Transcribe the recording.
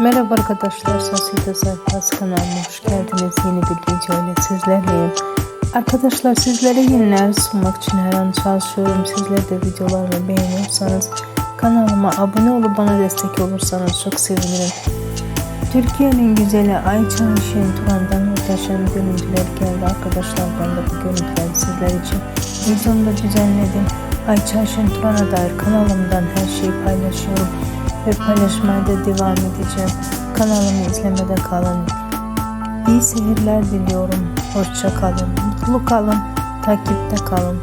Merhaba arkadaşlar, Sosyete Sayfası kanalıma hoş geldiniz. Yeni bir video ile sizlerleyim. Arkadaşlar sizlere yeniler sunmak için her an çalışıyorum. Sizler de videolarımı beğeniyorsanız kanalıma abone olup bana destek olursanız çok sevinirim. Türkiye'nin güzeli Ayça Şen Turan'dan muhteşem görüntüler geldi arkadaşlar. Ben de bu görüntüleri sizler için videomda düzenledim. Ayça Şen Turan'a dair kanalımdan her şeyi paylaşıyorum ve paylaşmaya devam edeceğim. Kanalımı izlemede kalın. İyi seyirler diliyorum. Hoşça kalın. Mutlu kalın. Takipte kalın.